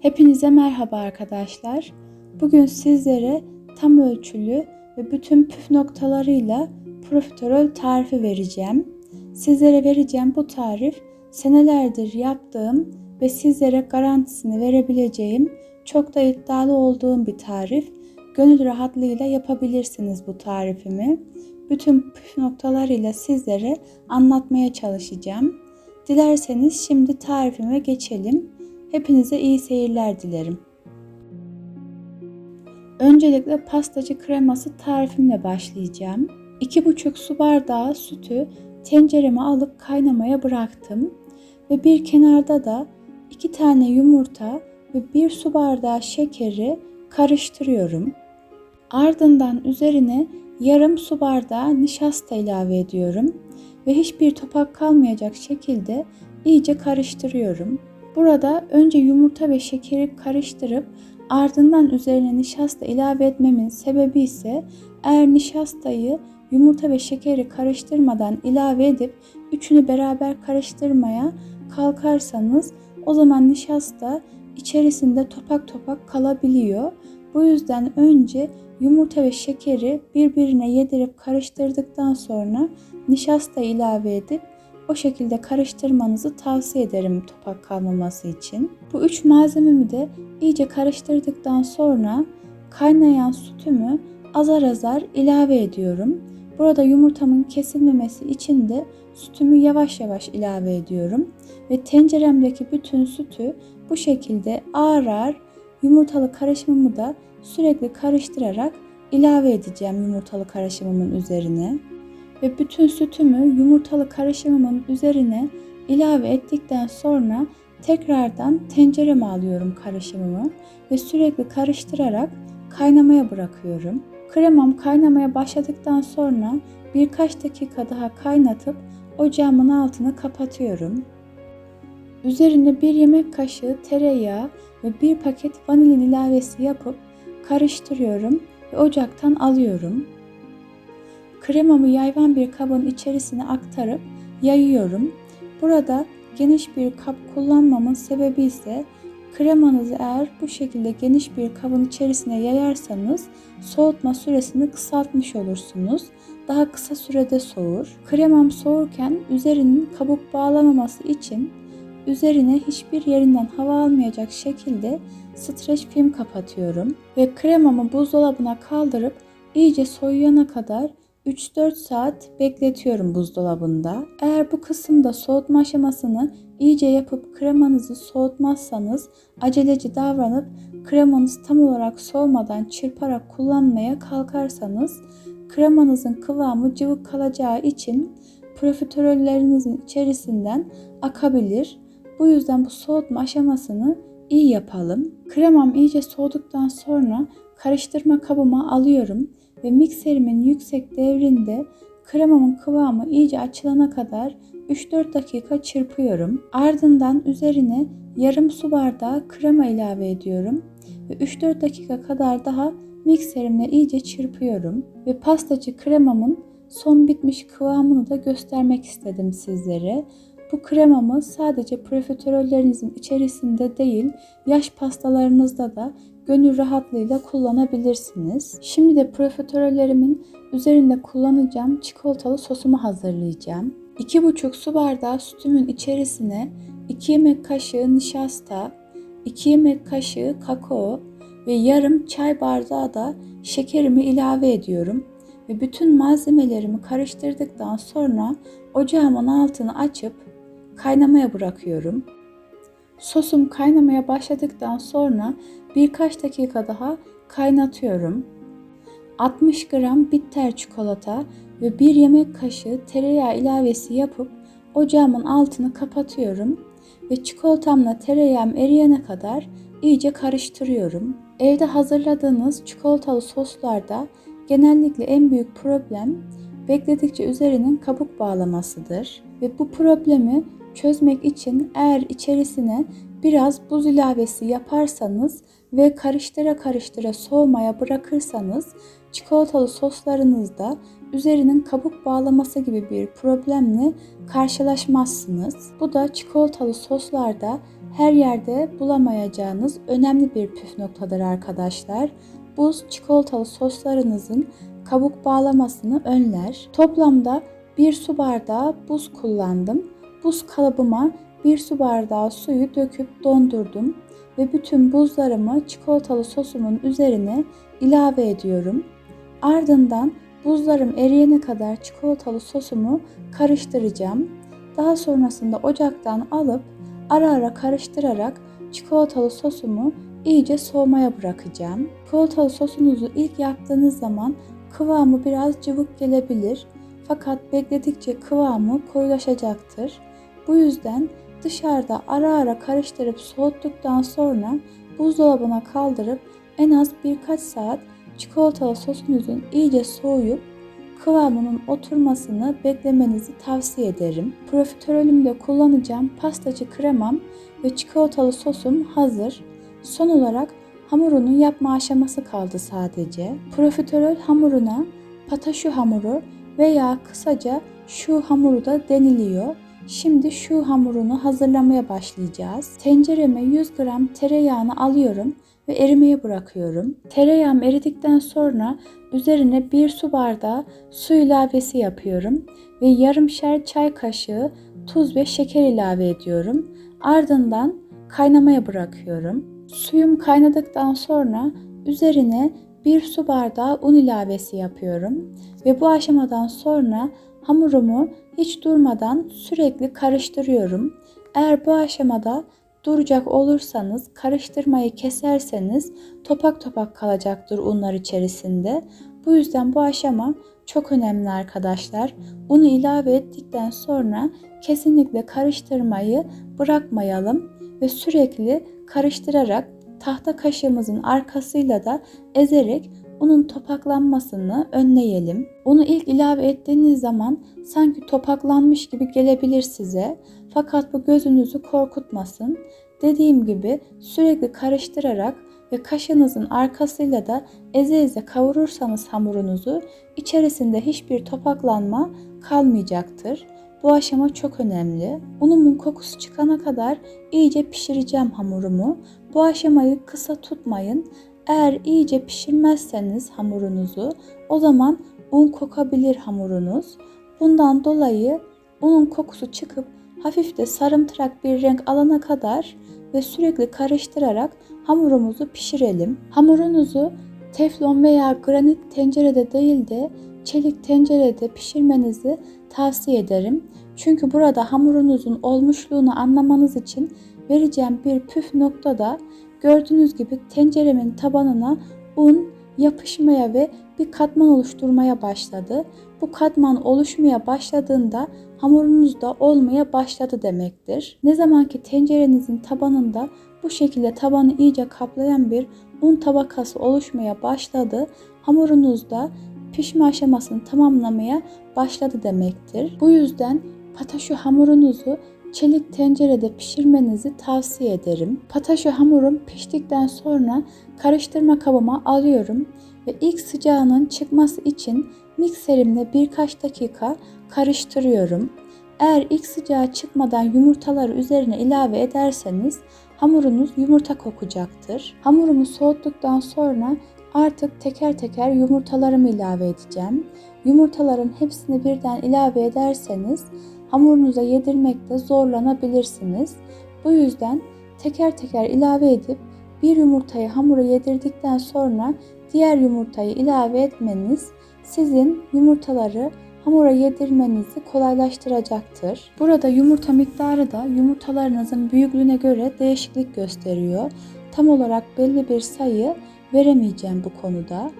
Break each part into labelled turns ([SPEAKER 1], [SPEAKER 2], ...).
[SPEAKER 1] Hepinize merhaba arkadaşlar. Bugün sizlere tam ölçülü ve bütün püf noktalarıyla profiterol tarifi vereceğim. Sizlere vereceğim bu tarif senelerdir yaptığım ve sizlere garantisini verebileceğim çok da iddialı olduğum bir tarif. Gönül rahatlığıyla yapabilirsiniz bu tarifimi. Bütün püf noktalarıyla sizlere anlatmaya çalışacağım. Dilerseniz şimdi tarifime geçelim. Hepinize iyi seyirler dilerim. Öncelikle pastacı kreması tarifimle başlayacağım. 2,5 su bardağı sütü tencereme alıp kaynamaya bıraktım. Ve bir kenarda da 2 tane yumurta ve 1 su bardağı şekeri karıştırıyorum. Ardından üzerine yarım su bardağı nişasta ilave ediyorum ve hiçbir topak kalmayacak şekilde iyice karıştırıyorum. Burada önce yumurta ve şekeri karıştırıp ardından üzerine nişasta ilave etmemin sebebi ise eğer nişastayı yumurta ve şekeri karıştırmadan ilave edip üçünü beraber karıştırmaya kalkarsanız o zaman nişasta içerisinde topak topak kalabiliyor. Bu yüzden önce yumurta ve şekeri birbirine yedirip karıştırdıktan sonra nişasta ilave edip o şekilde karıştırmanızı tavsiye ederim topak kalmaması için. Bu üç malzememi de iyice karıştırdıktan sonra kaynayan sütümü azar azar ilave ediyorum. Burada yumurtamın kesilmemesi için de sütümü yavaş yavaş ilave ediyorum ve tenceremdeki bütün sütü bu şekilde ağır ağır yumurtalı karışımımı da sürekli karıştırarak ilave edeceğim yumurtalı karışımımın üzerine ve bütün sütümü yumurtalı karışımımın üzerine ilave ettikten sonra tekrardan tencereme alıyorum karışımımı ve sürekli karıştırarak kaynamaya bırakıyorum. Kremam kaynamaya başladıktan sonra birkaç dakika daha kaynatıp ocağımın altını kapatıyorum. Üzerine bir yemek kaşığı tereyağı ve bir paket vanilin ilavesi yapıp karıştırıyorum ve ocaktan alıyorum. Kremamı yayvan bir kabın içerisine aktarıp yayıyorum. Burada geniş bir kap kullanmamın sebebi ise kremanızı eğer bu şekilde geniş bir kabın içerisine yayarsanız soğutma süresini kısaltmış olursunuz. Daha kısa sürede soğur. Kremam soğurken üzerinin kabuk bağlamaması için üzerine hiçbir yerinden hava almayacak şekilde streç film kapatıyorum ve kremamı buzdolabına kaldırıp iyice soyuyana kadar 3-4 saat bekletiyorum buzdolabında. Eğer bu kısımda soğutma aşamasını iyice yapıp kremanızı soğutmazsanız aceleci davranıp kremanız tam olarak soğumadan çırparak kullanmaya kalkarsanız kremanızın kıvamı cıvık kalacağı için profiterollerinizin içerisinden akabilir. Bu yüzden bu soğutma aşamasını iyi yapalım. Kremam iyice soğuduktan sonra karıştırma kabıma alıyorum ve mikserimin yüksek devrinde kremamın kıvamı iyice açılana kadar 3-4 dakika çırpıyorum. Ardından üzerine yarım su bardağı krema ilave ediyorum ve 3-4 dakika kadar daha mikserimle iyice çırpıyorum ve pastacı kremamın son bitmiş kıvamını da göstermek istedim sizlere. Bu kremamı sadece profiterollerinizin içerisinde değil, yaş pastalarınızda da gönül rahatlığıyla kullanabilirsiniz. Şimdi de profiterollerimin üzerinde kullanacağım çikolatalı sosumu hazırlayacağım. 2,5 su bardağı sütümün içerisine 2 yemek kaşığı nişasta, 2 yemek kaşığı kakao ve yarım çay bardağı da şekerimi ilave ediyorum ve bütün malzemelerimi karıştırdıktan sonra ocağımın altını açıp kaynamaya bırakıyorum. Sosum kaynamaya başladıktan sonra birkaç dakika daha kaynatıyorum. 60 gram bitter çikolata ve 1 yemek kaşığı tereyağı ilavesi yapıp ocağımın altını kapatıyorum ve çikolatamla tereyağım eriyene kadar iyice karıştırıyorum. Evde hazırladığınız çikolatalı soslarda genellikle en büyük problem bekledikçe üzerinin kabuk bağlamasıdır ve bu problemi çözmek için eğer içerisine biraz buz ilavesi yaparsanız ve karıştıra karıştıra soğumaya bırakırsanız çikolatalı soslarınızda üzerinin kabuk bağlaması gibi bir problemle karşılaşmazsınız. Bu da çikolatalı soslarda her yerde bulamayacağınız önemli bir püf noktadır arkadaşlar. Buz çikolatalı soslarınızın kabuk bağlamasını önler. Toplamda 1 su bardağı buz kullandım. Buz kalıbıma 1 su bardağı suyu döküp dondurdum ve bütün buzlarımı çikolatalı sosumun üzerine ilave ediyorum. Ardından buzlarım eriyene kadar çikolatalı sosumu karıştıracağım. Daha sonrasında ocaktan alıp ara ara karıştırarak çikolatalı sosumu iyice soğumaya bırakacağım. Çikolatalı sosunuzu ilk yaptığınız zaman kıvamı biraz cıvık gelebilir. Fakat bekledikçe kıvamı koyulaşacaktır. Bu yüzden dışarıda ara ara karıştırıp soğuttuktan sonra buzdolabına kaldırıp en az birkaç saat çikolatalı sosunuzun iyice soğuyup kıvamının oturmasını beklemenizi tavsiye ederim. Profiterolümde kullanacağım pastacı kremam ve çikolatalı sosum hazır. Son olarak hamurunun yapma aşaması kaldı sadece. Profiterol hamuruna pataşu hamuru veya kısaca şu hamuru da deniliyor. Şimdi şu hamurunu hazırlamaya başlayacağız. Tencereme 100 gram tereyağını alıyorum ve erimeye bırakıyorum. Tereyağım eridikten sonra üzerine 1 su bardağı su ilavesi yapıyorum ve yarımşer çay kaşığı tuz ve şeker ilave ediyorum. Ardından kaynamaya bırakıyorum. Suyum kaynadıktan sonra üzerine 1 su bardağı un ilavesi yapıyorum ve bu aşamadan sonra hamurumu hiç durmadan sürekli karıştırıyorum. Eğer bu aşamada duracak olursanız, karıştırmayı keserseniz topak topak kalacaktır unlar içerisinde. Bu yüzden bu aşama çok önemli arkadaşlar. Unu ilave ettikten sonra kesinlikle karıştırmayı bırakmayalım ve sürekli karıştırarak tahta kaşığımızın arkasıyla da ezerek unun topaklanmasını önleyelim. Unu ilk ilave ettiğiniz zaman sanki topaklanmış gibi gelebilir size. Fakat bu gözünüzü korkutmasın. Dediğim gibi sürekli karıştırarak ve kaşığınızın arkasıyla da eze eze kavurursanız hamurunuzu içerisinde hiçbir topaklanma kalmayacaktır. Bu aşama çok önemli. Unumun kokusu çıkana kadar iyice pişireceğim hamurumu. Bu aşamayı kısa tutmayın. Eğer iyice pişirmezseniz hamurunuzu o zaman un kokabilir hamurunuz. Bundan dolayı unun kokusu çıkıp hafif de sarımtırak bir renk alana kadar ve sürekli karıştırarak hamurumuzu pişirelim. Hamurunuzu teflon veya granit tencerede değil de çelik tencerede pişirmenizi tavsiye ederim. Çünkü burada hamurunuzun olmuşluğunu anlamanız için vereceğim bir püf nokta da gördüğünüz gibi tenceremin tabanına un yapışmaya ve bir katman oluşturmaya başladı. Bu katman oluşmaya başladığında hamurunuz da olmaya başladı demektir. Ne zaman ki tencerenizin tabanında bu şekilde tabanı iyice kaplayan bir un tabakası oluşmaya başladı, hamurunuz da pişme aşamasını tamamlamaya başladı demektir. Bu yüzden pataşu hamurunuzu çelik tencerede pişirmenizi tavsiye ederim. Pataşu hamurum piştikten sonra karıştırma kabıma alıyorum ve ilk sıcağının çıkması için mikserimle birkaç dakika karıştırıyorum. Eğer ilk sıcağı çıkmadan yumurtaları üzerine ilave ederseniz hamurunuz yumurta kokacaktır. Hamurumu soğuttuktan sonra artık teker teker yumurtalarımı ilave edeceğim. Yumurtaların hepsini birden ilave ederseniz hamurunuza yedirmekte zorlanabilirsiniz. Bu yüzden teker teker ilave edip bir yumurtayı hamura yedirdikten sonra diğer yumurtayı ilave etmeniz sizin yumurtaları hamura yedirmenizi kolaylaştıracaktır. Burada yumurta miktarı da yumurtalarınızın büyüklüğüne göre değişiklik gösteriyor. Tam olarak belli bir sayı veremeyeceğim bu konuda.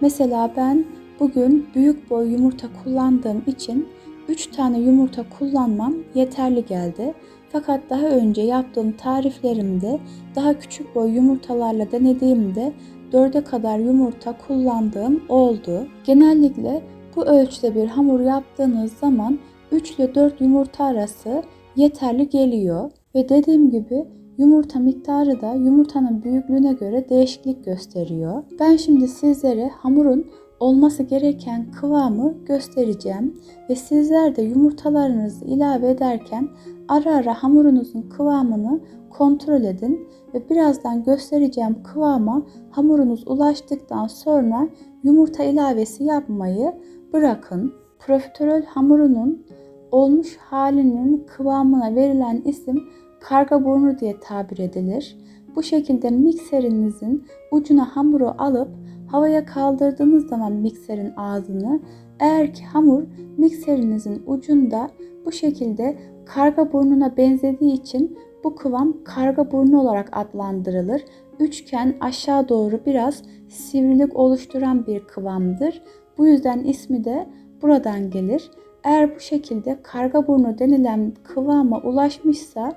[SPEAKER 1] Mesela ben bugün büyük boy yumurta kullandığım için 3 tane yumurta kullanmam yeterli geldi. Fakat daha önce yaptığım tariflerimde daha küçük boy yumurtalarla denediğimde 4'e kadar yumurta kullandığım oldu. Genellikle bu ölçüde bir hamur yaptığınız zaman 3 ile 4 yumurta arası yeterli geliyor. Ve dediğim gibi yumurta miktarı da yumurtanın büyüklüğüne göre değişiklik gösteriyor. Ben şimdi sizlere hamurun olması gereken kıvamı göstereceğim ve sizler de yumurtalarınızı ilave ederken ara ara hamurunuzun kıvamını kontrol edin ve birazdan göstereceğim kıvama hamurunuz ulaştıktan sonra yumurta ilavesi yapmayı bırakın. Profiterol hamurunun olmuş halinin kıvamına verilen isim karga burnu diye tabir edilir. Bu şekilde mikserinizin ucuna hamuru alıp havaya kaldırdığınız zaman mikserin ağzını eğer ki hamur mikserinizin ucunda bu şekilde karga burnuna benzediği için bu kıvam karga burnu olarak adlandırılır. Üçgen aşağı doğru biraz sivrilik oluşturan bir kıvamdır. Bu yüzden ismi de buradan gelir. Eğer bu şekilde karga burnu denilen kıvama ulaşmışsa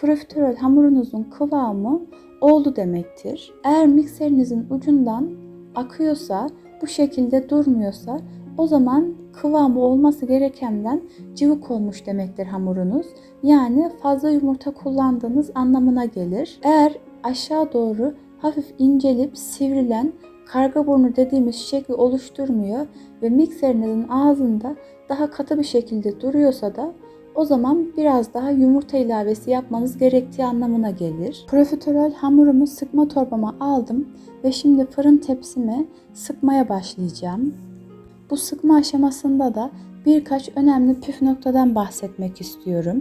[SPEAKER 1] profiterol hamurunuzun kıvamı oldu demektir. Eğer mikserinizin ucundan akıyorsa, bu şekilde durmuyorsa o zaman kıvamı olması gerekenden cıvık olmuş demektir hamurunuz. Yani fazla yumurta kullandığınız anlamına gelir. Eğer aşağı doğru hafif incelip sivrilen karga burnu dediğimiz şekli oluşturmuyor ve mikserinizin ağzında daha katı bir şekilde duruyorsa da o zaman biraz daha yumurta ilavesi yapmanız gerektiği anlamına gelir. Profiterol hamurumu sıkma torbama aldım ve şimdi fırın tepsime sıkmaya başlayacağım. Bu sıkma aşamasında da birkaç önemli püf noktadan bahsetmek istiyorum.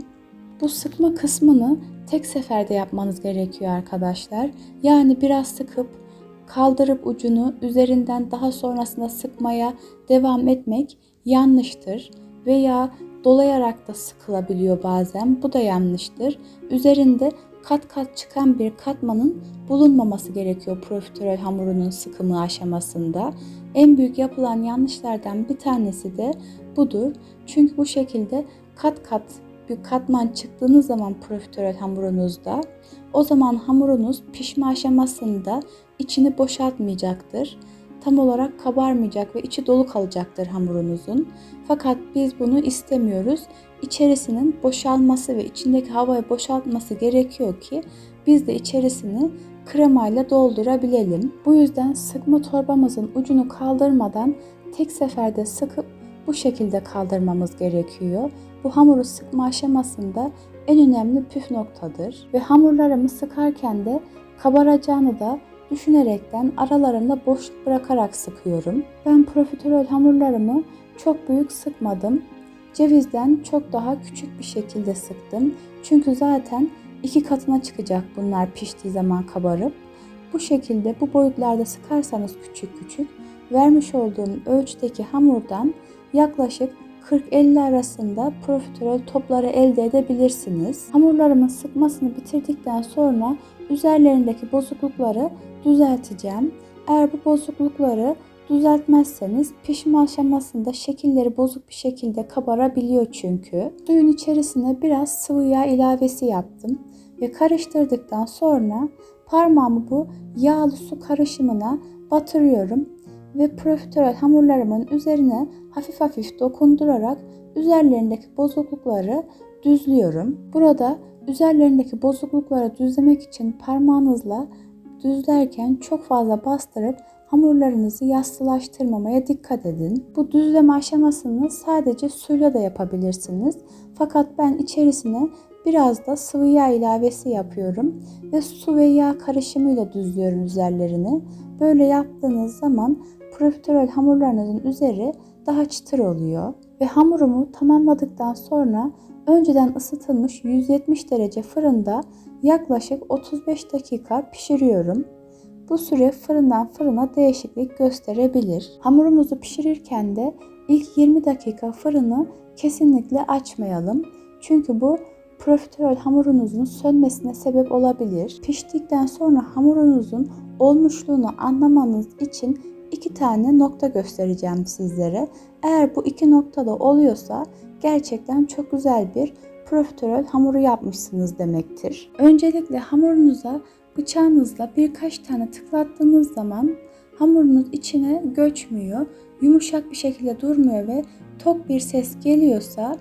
[SPEAKER 1] Bu sıkma kısmını tek seferde yapmanız gerekiyor arkadaşlar. Yani biraz sıkıp kaldırıp ucunu üzerinden daha sonrasında sıkmaya devam etmek yanlıştır veya dolayarak da sıkılabiliyor bazen. Bu da yanlıştır. Üzerinde kat kat çıkan bir katmanın bulunmaması gerekiyor profiterol hamurunun sıkımı aşamasında. En büyük yapılan yanlışlardan bir tanesi de budur. Çünkü bu şekilde kat kat bir katman çıktığınız zaman profiterol hamurunuzda o zaman hamurunuz pişme aşamasında içini boşaltmayacaktır. Tam olarak kabarmayacak ve içi dolu kalacaktır hamurunuzun. Fakat biz bunu istemiyoruz. İçerisinin boşalması ve içindeki havayı boşaltması gerekiyor ki biz de içerisini kremayla doldurabilelim. Bu yüzden sıkma torbamızın ucunu kaldırmadan tek seferde sıkıp bu şekilde kaldırmamız gerekiyor. Bu hamuru sıkma aşamasında en önemli püf noktadır. Ve hamurlarımı sıkarken de kabaracağını da düşünerekten aralarında boşluk bırakarak sıkıyorum. Ben profiterol hamurlarımı çok büyük sıkmadım. Cevizden çok daha küçük bir şekilde sıktım. Çünkü zaten iki katına çıkacak bunlar piştiği zaman kabarıp. Bu şekilde bu boyutlarda sıkarsanız küçük küçük vermiş olduğum ölçüdeki hamurdan yaklaşık 40-50 arasında profiterol topları elde edebilirsiniz. Hamurlarımın sıkmasını bitirdikten sonra üzerlerindeki bozuklukları düzelteceğim. Eğer bu bozuklukları düzeltmezseniz pişme aşamasında şekilleri bozuk bir şekilde kabarabiliyor çünkü. Suyun içerisine biraz sıvı yağ ilavesi yaptım ve karıştırdıktan sonra parmağımı bu yağlı su karışımına batırıyorum ve profiterol hamurlarımın üzerine hafif hafif dokundurarak üzerlerindeki bozuklukları düzlüyorum. Burada üzerlerindeki bozuklukları düzlemek için parmağınızla düzlerken çok fazla bastırıp hamurlarınızı yassılaştırmamaya dikkat edin. Bu düzleme aşamasını sadece suyla da yapabilirsiniz. Fakat ben içerisine biraz da sıvı yağ ilavesi yapıyorum ve su ve yağ karışımıyla düzlüyorum üzerlerini. Böyle yaptığınız zaman profiterol hamurlarınızın üzeri daha çıtır oluyor. Ve hamurumu tamamladıktan sonra önceden ısıtılmış 170 derece fırında yaklaşık 35 dakika pişiriyorum. Bu süre fırından fırına değişiklik gösterebilir. Hamurumuzu pişirirken de ilk 20 dakika fırını kesinlikle açmayalım. Çünkü bu profiterol hamurunuzun sönmesine sebep olabilir. Piştikten sonra hamurunuzun olmuşluğunu anlamanız için iki tane nokta göstereceğim sizlere. Eğer bu iki noktada oluyorsa gerçekten çok güzel bir profiterol hamuru yapmışsınız demektir. Öncelikle hamurunuza bıçağınızla birkaç tane tıklattığınız zaman hamurunuz içine göçmüyor, yumuşak bir şekilde durmuyor ve tok bir ses geliyorsa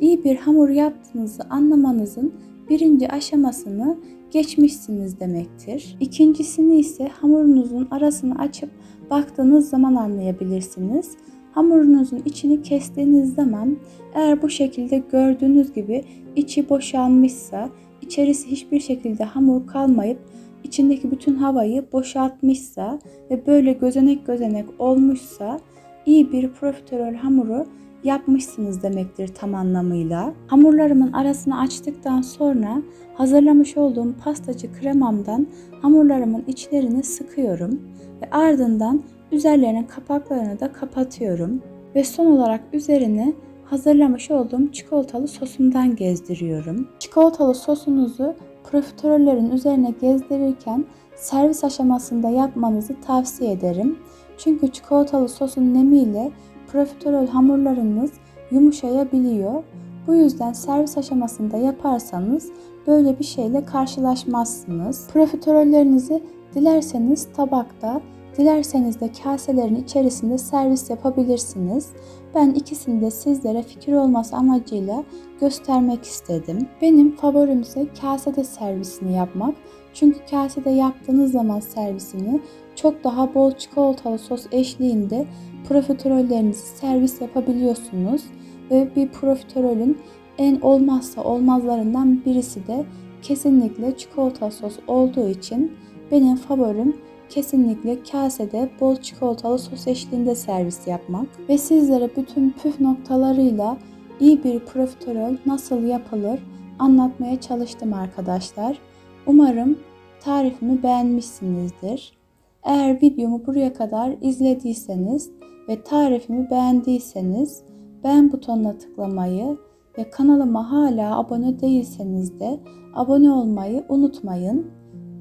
[SPEAKER 1] iyi bir hamur yaptığınızı anlamanızın birinci aşamasını geçmişsiniz demektir. İkincisini ise hamurunuzun arasını açıp baktığınız zaman anlayabilirsiniz. Hamurunuzun içini kestiğiniz zaman eğer bu şekilde gördüğünüz gibi içi boşalmışsa, içerisi hiçbir şekilde hamur kalmayıp içindeki bütün havayı boşaltmışsa ve böyle gözenek gözenek olmuşsa iyi bir profiterol hamuru yapmışsınız demektir tam anlamıyla. Hamurlarımın arasını açtıktan sonra hazırlamış olduğum pastacı kremamdan hamurlarımın içlerini sıkıyorum ve ardından üzerlerinin kapaklarını da kapatıyorum ve son olarak üzerine hazırlamış olduğum çikolatalı sosumdan gezdiriyorum. Çikolatalı sosunuzu profiterollerin üzerine gezdirirken servis aşamasında yapmanızı tavsiye ederim. Çünkü çikolatalı sosun nemiyle profiterol hamurlarınız yumuşayabiliyor. Bu yüzden servis aşamasında yaparsanız böyle bir şeyle karşılaşmazsınız. Profiterollerinizi dilerseniz tabakta, dilerseniz de kaselerin içerisinde servis yapabilirsiniz. Ben ikisini de sizlere fikir olması amacıyla göstermek istedim. Benim favorim ise kasede servisini yapmak. Çünkü kasede yaptığınız zaman servisini çok daha bol çikolatalı sos eşliğinde profiterollerinizi servis yapabiliyorsunuz. Ve bir profiterolün en olmazsa olmazlarından birisi de kesinlikle çikolata sos olduğu için benim favorim kesinlikle kasede bol çikolatalı sos eşliğinde servis yapmak ve sizlere bütün püf noktalarıyla iyi bir profiterol nasıl yapılır anlatmaya çalıştım arkadaşlar. Umarım tarifimi beğenmişsinizdir. Eğer videomu buraya kadar izlediyseniz ve tarifimi beğendiyseniz beğen butonuna tıklamayı ve kanalıma hala abone değilseniz de abone olmayı unutmayın.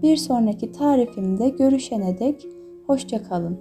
[SPEAKER 1] Bir sonraki tarifimde görüşene dek hoşçakalın.